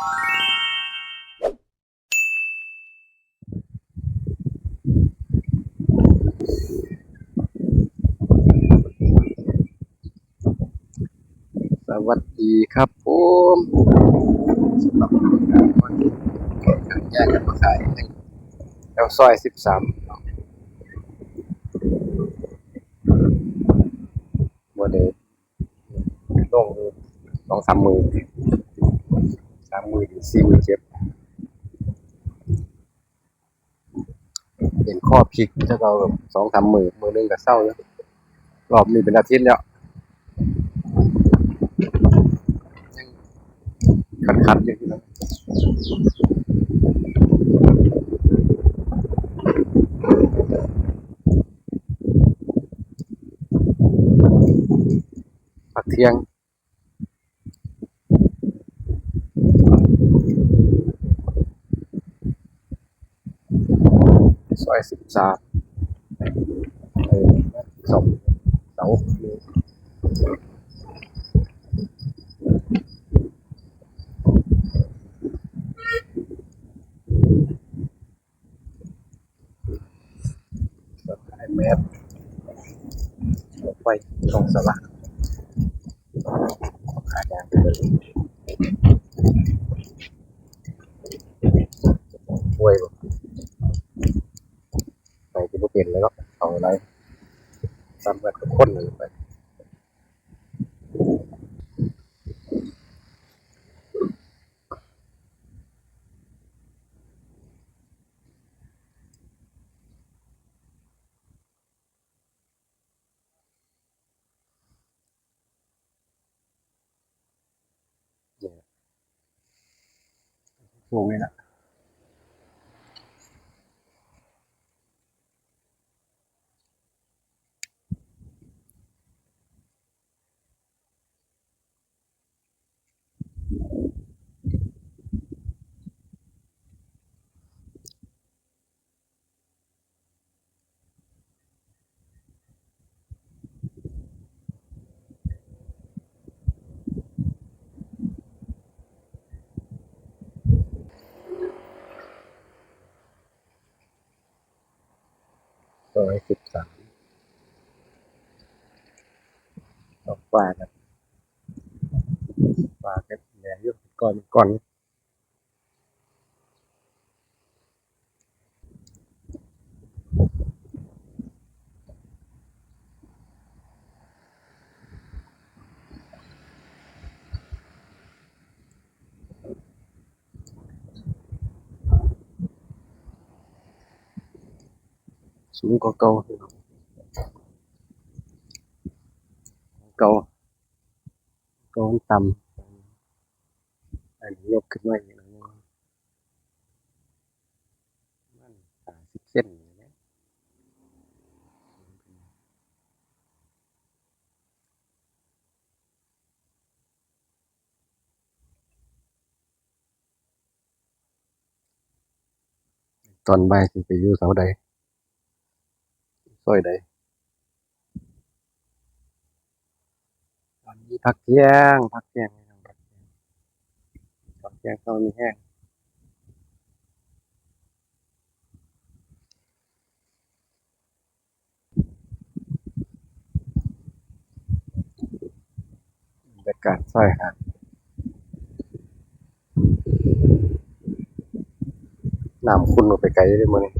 สวัสดีครับผมสำหรับการวันนี้ทางแยกกันมาขายแถวซอยสิบสามโมเดลลงสองสามมือ สามมือถึงสี่มือเจ็บเป็นข้อพลิกถ้าเราแบบสองสามมือมือนึงก็เศร้าแล้วรอบนี้เป็นอาทิตย์แล้วคันคันๆอยู่ที่นั่นพักเที่ยง ซอยสิบสามสองเสาไอแมสออกไปตรงสลักขาแดงไปเลยป่วยบ่ไปที่บ่ เป็นแล้วก็เอาอะไรตามกันทุกคนเลยไปช่วงนี้นะ ร้อยสิบสามออกปลากันปลากันแหน่อยู่ก่อนก่อน สูงกว่าเก่าเก่าเก่ามันต่ำอันนี้ ซอยู่นะตอนบ่ายสิไปอยู่เสาใดซอยตอนนี้พักเที่ยงพักเที่ยงพักเที่ยงพักเที่ยงเขามีแห้งบรรยากาศซอยหาดน้ำคุณออกไปไกลเลยมื้อนี้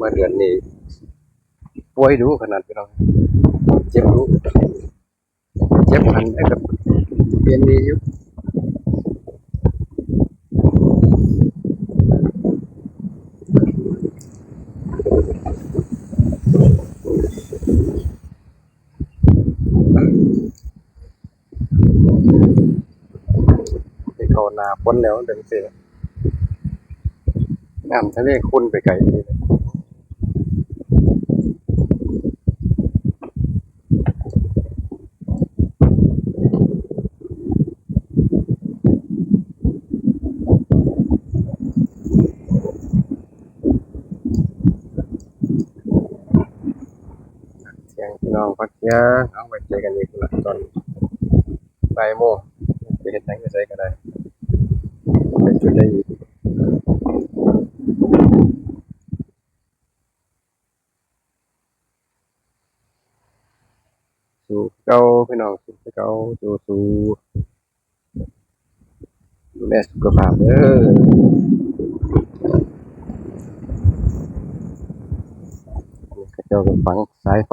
มาเดือนนี้ป่วยดูขนาดพี่น้องเจ็บดูเจ็บหันได้กับเปลี่ยนดีอยู่ที่เขานาพ้นแล้วเดินเสียน้ำทะเลคุณไปไกลนี่เลย พักเที่ยงเอาไว้เจอกันอีกละตอนบ่ายโมงไปเห็นหนังก็ใช้ก็ได้ไปจุดได้อีกสู่เก่าพี่น้องสู่เก่าสู่สู่ดูแลสุขภาพเด้อนี่ก็เจ้าก็ฝังสายไฟ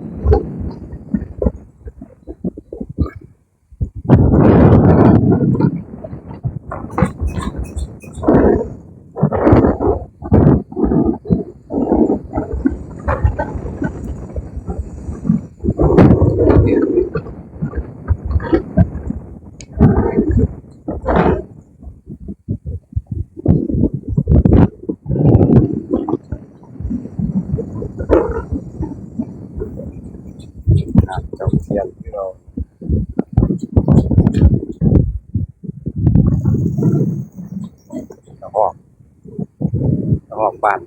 บ้าน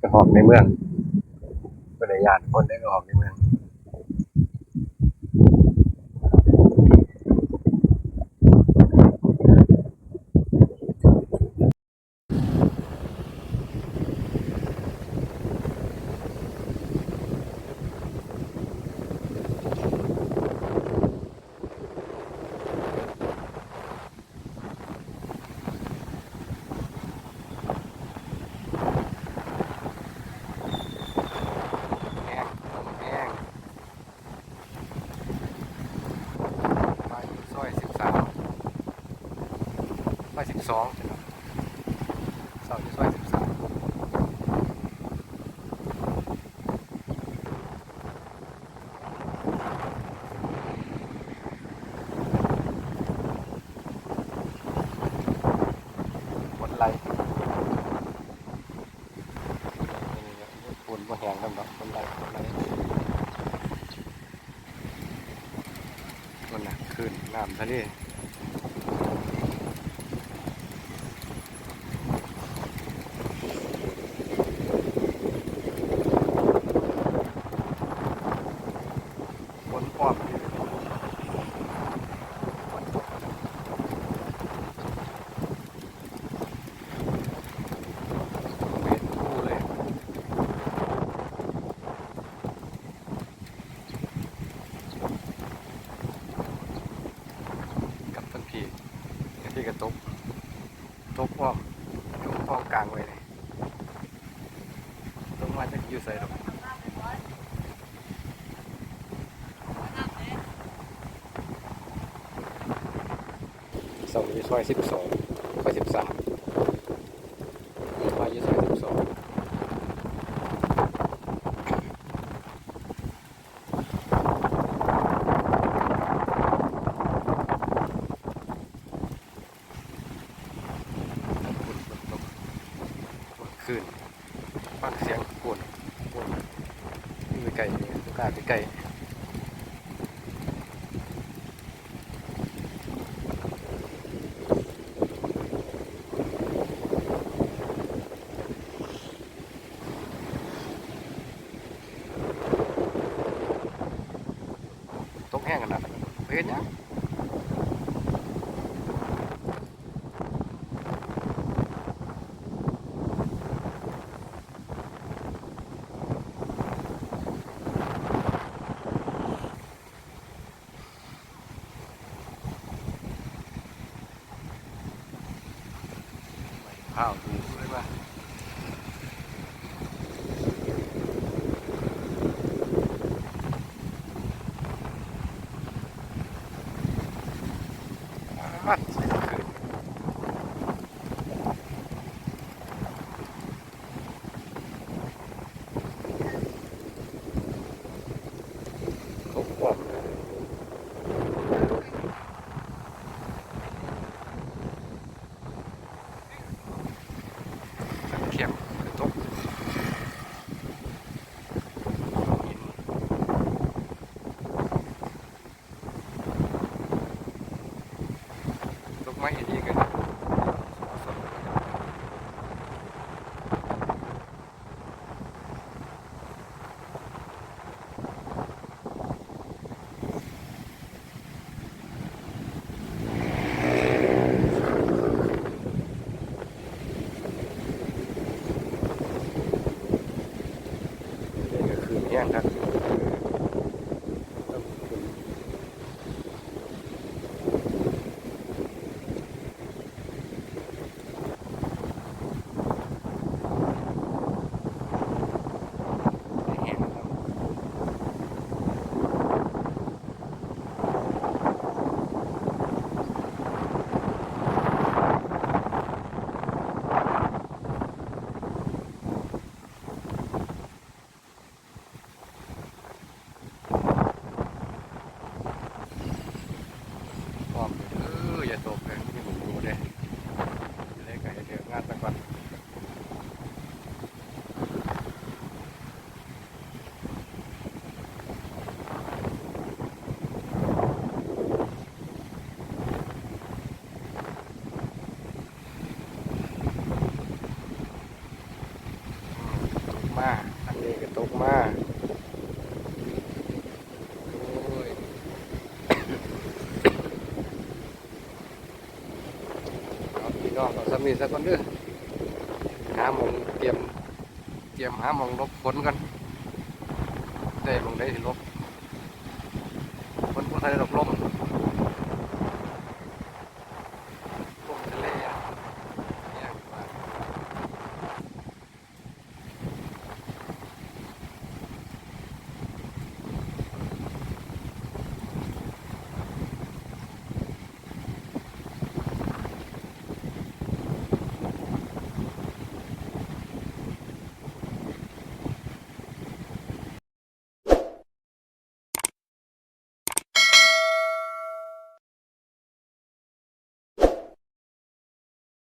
กระหอกในเมืองบรรยานคนได้กระหอกในเมืองแห้งแห้งมาอยู่ซอยสิบสามซอย สองใช่ไหมเสาอยู่ซอยสิบสามบนไหลนี่ๆฝุ่นบ่แหงน้ำดอกบนไหลบนไหลบนหน่ะขึ้นน้ำทะเลบนป้อมเป็นคู่เลย กับต้นพีต้น พี่กระตบตบพ่อมตกพ่อกลางไว้เลยตบมาจะอยู่ใส่หรอกสองอยู่ซอยสิบสองซอยสิบสามมาอยู่ซอยสิบสองฝุ่นฝนตกฝุ่นขึ้นฟังเสียงฝุ่นฝุ่นอยู่ไกล ๆลูกค้าใกล้ๆ ตกแห้งขนาดนั้นไปเห็นยัง ข้าวดูเลยว่าอัดขึ้นตกความเข็มตกหิน ไม้ดีกัน นี่ก็คือเนี่ยครับ แห้งครับพร้อมเอออย่าตกเลยที่ผมดูเลยจะได้ไก่เดี๋ยวงานสักก่อน ตกมาอันนี้ก็ตกมาโอ้ย เอา พี่น้องเราสามีสักคนเด้อหาหมองเตรียมเตรียมหาหมองลบฝนกันได้หมองได้สิลบฝนผู้ไทยหลบลม